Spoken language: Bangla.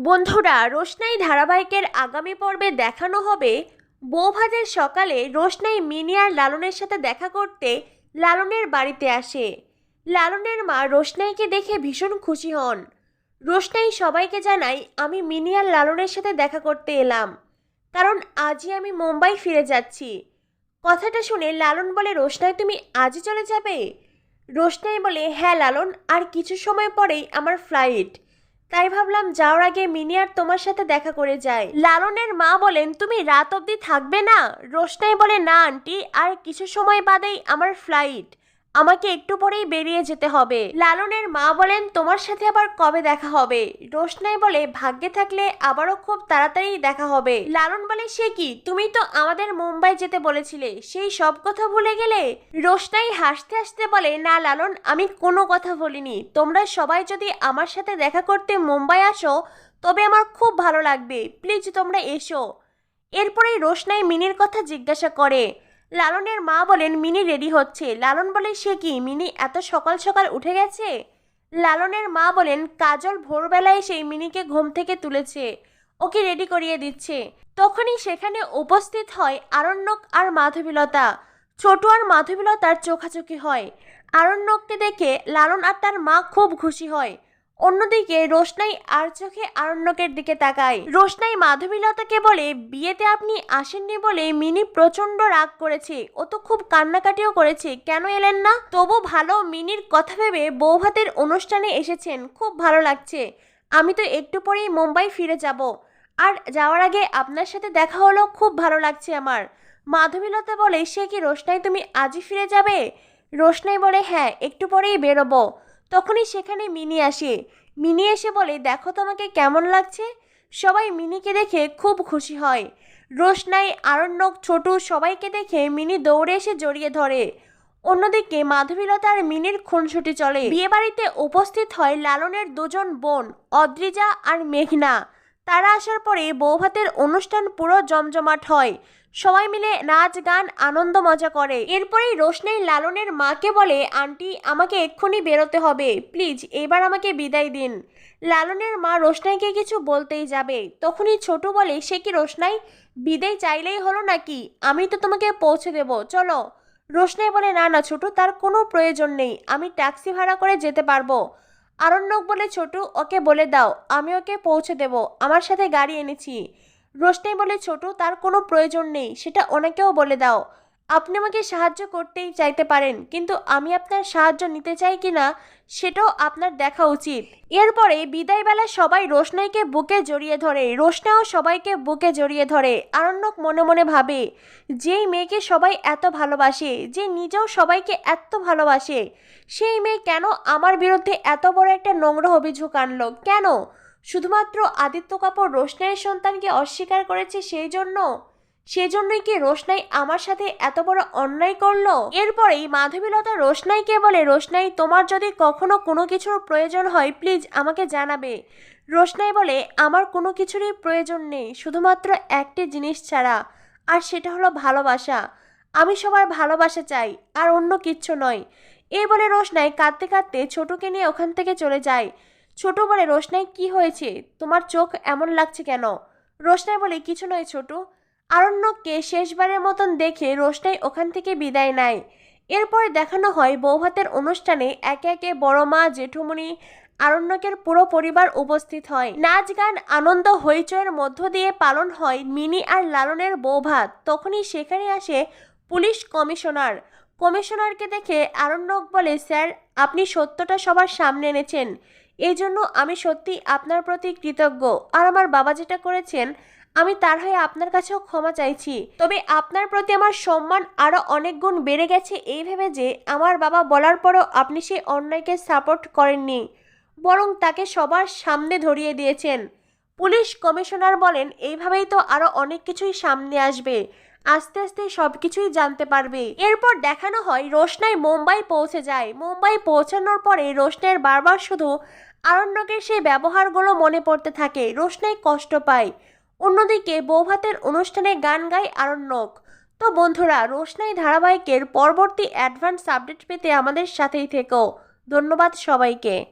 বন্ধুরা, রোশনাই ধারাবাহিকের আগামী পর্বে দেখানো হবে বৌভাতের সকালে রোশনাই মিনি আর লালনের সাথে দেখা করতে লালনের বাড়িতে আসে। লালনের মা রোশনাইকে দেখে ভীষণ খুশি হন। রোশনাই সবাইকে জানাই আমি মিনি আর লালনের সাথে দেখা করতে এলাম। কারণ আজই আমি মুম্বাই ফিরে যাচ্ছি। কথাটা শুনে লালন বলে, রোশনাই, তুমি আজই চলে যাবে? রোশনাই বলে হ্যাঁ লালন, আর কিছু সময় পরেই আমার ফ্লাইট তাই ভাবলাম যাওয়ার আগে মিনি আর তোমার সাথে দেখা করে যাই। লালনের মা বলেন, তুমি রাত অবধি থাকবে না? রোশনাই বলে, না, আন্টি। আর কিছু সময় বাদেই আমার ফ্লাইট আমাকে একটু পরেই বেরিয়ে যেতে হবে। লালনের মা বলেন, তোমার সাথে আবার কবে দেখা হবে? রোশনাই বলে, ভাগ্যে থাকলে আবারও খুব তাড়াতাড়ি দেখা হবে। লালন বলে, সে কি? তুমি তো আমাদের মুম্বাই যেতে বলেছিলে। সেই সব কথা ভুলে গেলে? রোশনাই হাসতে হাসতে বলে, না লালন, আমি কোনো কথা বলিনি তোমরা সবাই যদি আমার সাথে দেখা করতে মুম্বাই আসো, তবে আমার খুব ভালো লাগবে। প্লিজ তোমরা এসো। এরপরেই রোশনাই মিনির কথা জিজ্ঞাসা করে লালনের মা বলেন, মিনি রেডি হচ্ছে। লালন বলে সে কি, মিনি এত সকাল সকাল উঠে গেছে? লালনের মা বলেন, কাজল ভোরবেলায় সেই মিনিকে ঘুম থেকে তুলেছে। ওকে রেডি করিয়ে দিচ্ছে। তখনই সেখানে উপস্থিত হয় আরণ্যক আর মাধবীলতা। ছোট আর মাধবীলতার চোখাচোখি হয়। আরণ্যককে দেখে লালন আর তার মা খুব খুশি হয়। অন্যদিকে রোশনাই আর চোখে আরণ্যকের দিকে তাকায়। রোশনাই মাধবীলতাকে বলে, বিয়েতে আপনি আসেননি বলে মিনি প্রচণ্ড রাগ করেছে। ও তো খুব কান্নাকাটিও করেছে। কেন এলেন না? তবু ভালো, মিনির কথা ভেবে বৌভাতের অনুষ্ঠানে এসেছেন। খুব ভালো লাগছে। আমি তো একটু পরেই মুম্বাই ফিরে যাব। আর যাওয়ার আগে আপনার সাথে দেখা হলো, খুব ভালো লাগছে আমার। মাধবীলতা বলে, সে কি রোশনাই তুমি আজই ফিরে যাবে? রোশনাই বলে হ্যাঁ একটু পরেই বেরোবো। তখনই সেখানে মিনি আসে। মিনি এসে বলে, দেখো তোমাকে কেমন লাগছে? সবাই মিনিকে দেখে খুব খুশি হয়। রোশনাই, আরণ্যক, ছোটু সবাইকে দেখে মিনি দৌড়ে এসে জড়িয়ে ধরে। অন্যদিকে মাধবীলতা আর মিনির খুনসুটি চলে। বিয়েবাড়িতে উপস্থিত হয় লালনের দুজন বোন, অদ্রিজা আর মেঘনা। তারা আসার পরে বৌভাতের অনুষ্ঠান পুরো জমজমাট হয়। সবাই মিলে নাচ, গান, আনন্দ মজা করে। এরপরেই রোশনাই লালনের মাকে বলে, আন্টি, আমাকে এক্ষুনি বেরোতে হবে। প্লিজ, এবার আমাকে বিদায় দিন। লালনের মা রোশনাইকে কিছু বলতেই যাবে। তখনই ছোট বলে, সে কি রোশনাই? বিদায় চাইলেই হলো নাকি? আমি তো তোমাকে পৌঁছে দেব, চলো। রোশনাই বলে, না না, ছোট, তার কোনো প্রয়োজন নেই। আমি ট্যাক্সি ভাড়া করে যেতে পারব। আরণ্যক বলে, ছোট, ওকে বলে দাও। আমি ওকে পৌঁছে দেব। আমার সাথে গাড়ি এনেছি। রোশনাই বলে, ছোট, তার কোনো প্রয়োজন নেই। সেটা ওনাকেও বলে দাও। আপনি আমাকে সাহায্য করতেই চাইতে পারেন, কিন্তু আমি আপনার সাহায্য নিতে চাই কি না, সেটাও আপনার দেখা উচিত। এরপরে বিদায়বেলা সবাই রোশনাইকে বুকে জড়িয়ে ধরে। রোশনাও সবাইকে বুকে জড়িয়ে ধরে। আরণ্যক মনে মনে ভাবে, যেই মেয়েকে সবাই এত ভালোবাসে, যে নিজেও সবাইকে এত ভালোবাসে, সেই মেয়ে কেন আমার বিরুদ্ধে এত বড় একটা নোংরা অভিযোগ আনলো? কেন? শুধুমাত্র আদিত্য কাপুর রোশনাইয়ের সন্তানকে অস্বীকার করেছে সেই জন্য সেজন্যই কি রোশনাই আমার সাথে এত বড় অন্যায় করল? এরপরেই মাধবীলতা রোশনাইকে বলে, রোশনাই, তোমার যদি কখনো কোনো কিছুর প্রয়োজন হয়, প্লিজ আমাকে জানাবে। রোশনাই বলে, আমার কোনো কিছুরই প্রয়োজন নেই, শুধুমাত্র একটি জিনিস ছাড়া, আর সেটা হলো ভালোবাসা। আমি সবার ভালোবাসা চাই, আর অন্য কিচ্ছু নয়। এই বলে রোশনাই কাঁদতে কাঁদতে ছোটকে নিয়ে ওখান থেকে চলে যায়। ছোট বলে রোশনাই কি হয়েছে? তোমার চোখ এমন লাগছে কেন? রোশনাই বলে, কিছু নয় ছোট। আরণ্যককে শেষবারের মতন দেখে রোশনাই ওখান থেকে বিদায় নেয়। এরপর দেখানো হয় বৌভাতের অনুষ্ঠানে একে একে বড় মা, জেঠুমণি, আরণ্যকের পুরো পরিবার উপস্থিত হয়। নাচ গান, আনন্দ হইচয়ের মধ্য দিয়ে পালন হয় মিনি আর লালনের বৌভাত। তখনই সেখানে আসে পুলিশ কমিশনার। কমিশনারকে দেখে আরণ্যক বলে, স্যার, আপনি সত্যটা সবার সামনে এনেছেন। এই জন্য আমি সত্যি আপনার প্রতি কৃতজ্ঞ। আর আমার বাবা যেটা করেছেন, আমি তার হয়ে আপনার কাছেও ক্ষমা চাইছি। তবে আপনার প্রতি আমার সম্মান আরও অনেক গুণ বেড়ে গেছে এই ভেবে যে আমার বাবা বলার পরও আপনি সেই অন্যায়কে সাপোর্ট করেননি, বরং তাকে সবার সামনে ধরিয়ে দিয়েছেন। পুলিশ কমিশনার বলেন, এইভাবেই তো আরও অনেক কিছুই সামনে আসবে। আস্তে আস্তে সব কিছুই জানতে পারবে। এরপর দেখানো হয় রোশনাই মুম্বাই পৌঁছে যায়। মুম্বাই পৌঁছানোর পরে রোশনাইয়ের বারবার শুধু আরণ্যকের সেই ব্যবহারগুলো মনে পড়তে থাকে। রোশনাই কষ্ট পায়। অন্যদিকে বৌভাতের অনুষ্ঠানে গান গায় আরণ্যক। তো বন্ধুরা, রোশনাই ধারাবাহিকের পরবর্তী অ্যাডভান্স আপডেট পেতে আমাদের সাথেই থেকো। ধন্যবাদ সবাইকে।